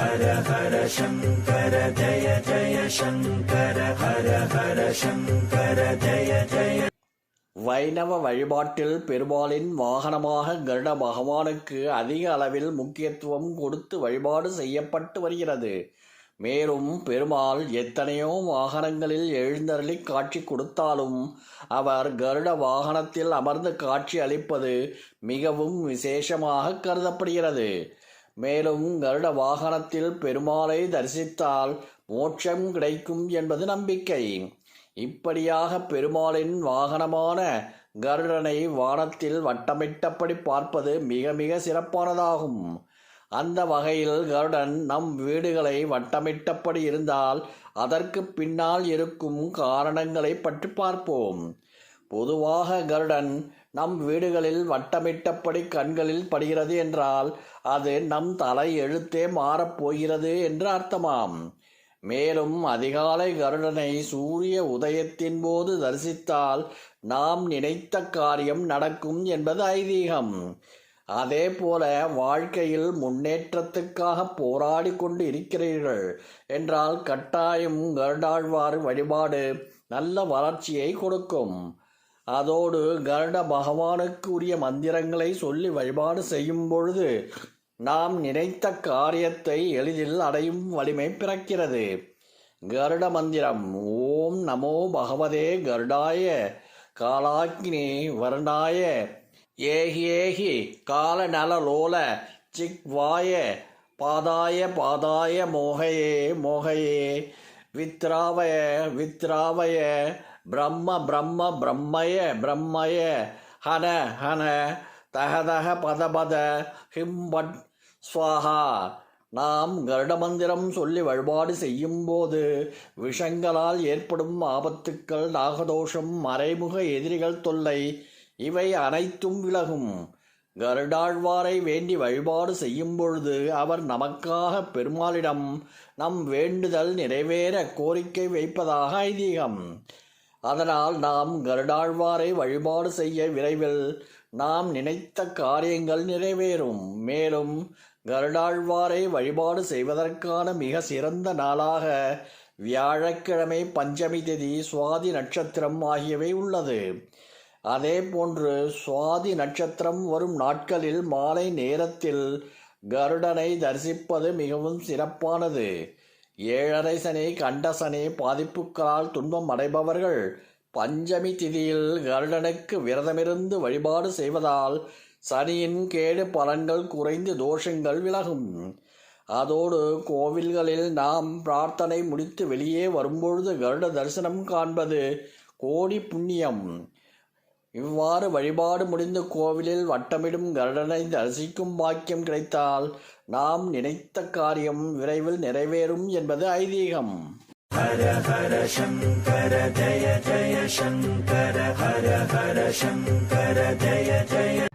ஹர ஹர சங்கர ஜய ஜய சங்கர ஹர ஹர சங்கர ஜய ஜய வைணவ வழிபாட்டில் பெருமாளின் வாகனமாக கருட பகவானுக்கு அதிக அளவில் முக்கியத்துவம் கொடுத்து வழிபாடு செய்யப்பட்டு வருகிறது. மேலும் பெருமாள் எத்தனையோ வாகனங்களில் எழுந்தருளி காட்சி கொடுத்தாலும் அவர் கருட வாகனத்தில் அமர்ந்து காட்சி அளிப்பது மிகவும் விசேஷமாக கருதப்படுகிறது. மேலும் கருட வாகனத்தில் பெருமாளை தரிசித்தால் மோட்சம் கிடைக்கும் என்பது நம்பிக்கை. இப்படியாக பெருமாளின் வாகனமான கருடனை வானத்தில் வட்டமிட்டபடி பார்ப்பது மிக மிக சிறப்பானதாகும். அந்த வகையில் கருடன் நம் வீடுகளை வட்டமிட்டபடி இருந்தால் அதற்கு பின்னால் இருக்கும் காரணங்களை பற்றி பார்ப்போம். பொதுவாக கருடன் நம் வீடுகளில் வட்டமிட்டபடி கண்களில் படுகிறது என்றால் அது நம் தலை எழுத்தே மாறப்போகிறது என்று அர்த்தமாம். மேலும் அதிகாலை கருடனை சூரிய உதயத்தின் போது தரிசித்தால் நாம் நினைத்த காரியம் நடக்கும் என்பது ஐதீகம். அதே போல வாழ்க்கையில் முன்னேற்றத்துக்காக போராடி கொண்டு இருக்கிறீர்கள் என்றால் கட்டாயம் கருடாழ்வார் வழிபாடு நல்ல வளர்ச்சியை கொடுக்கும். அதோடு கருட பகவானுக்குரிய மந்திரங்களை சொல்லி வழிபாடு செய்யும் பொழுது நாம் நினைத்த காரியத்தை எளிதில் அடையும் வலிமை பிறக்கிறது. கருட மந்திரம் ஓம் நமோ பகவதே கருடாய காலாக்கினி வருணாய ஏகி ஏகி கால நல லோல சிக்வாய பாதாய பாதாய மோகையே மோகையே வித்ராவய வித்ராவய பிரம்ம பிரம்ம பிரம்மய பிரம்மய. ஹன ஹன. தகதக பதபத ஹிம்பட் ஸ்வாஹா. நாம் கருட மந்திரம் சொல்லி வழிபாடு செய்யும் போது விஷங்களால் ஏற்படும் ஆபத்துக்கள் நாகதோஷம் மறைமுக எதிரிகள் தொல்லை இவை அனைத்தும் விலகும். கருடாழ்வாரை வேண்டி வழிபாடு செய்யும் பொழுது அவர் நமக்காக பெருமாளிடம் நம் வேண்டுதல் நிறைவேற கோரிக்கை வைப்பதாக ஐதீகம். அதனால் நாம் கருடாழ்வாரை வழிபாடு செய்ய விரைவில் நாம் நினைத்த காரியங்கள் நிறைவேறும். மேலும் கருடாழ்வாரை வழிபாடு செய்வதற்கான மிக சிறந்த நாளாக வியாழக்கிழமை பஞ்சமி திதி சுவாதி நட்சத்திரம் ஆகியவை உள்ளது. அதே போன்று சுவாதி நட்சத்திரம் வரும் நாட்களில் மாலை நேரத்தில் கருடனை தரிசிப்பது மிகவும் சிறப்பானது. ஏழரை சனி கண்ட சனி பாதிப்புக்களால் துன்பம் அடைபவர்கள் பஞ்சமி திதியில் கருடனுக்கு விரதமிருந்து வழிபாடு செய்வதால் சனியின் கேடு பலன்கள் குறைந்து தோஷங்கள் விலகும். அதோடு கோவில்களில் நாம் பிரார்த்தனை முடித்து வெளியே வரும்பொழுது கருட தரிசனம் காண்பது கோடி புண்ணியம். இவ்வாறு வழிபாடு முடிந்து கோவிலில் வட்டமிடும் கருடனை தரிசிக்கும் பாக்கியம் கிடைத்தால் நாம் நினைத்த காரியம் விரைவில் நிறைவேறும் என்பது ஐதீகம். ஹர ஹர சங்கர ஜய ஜய சங்கர ஹர ஹர சங்கர ஜய ஜய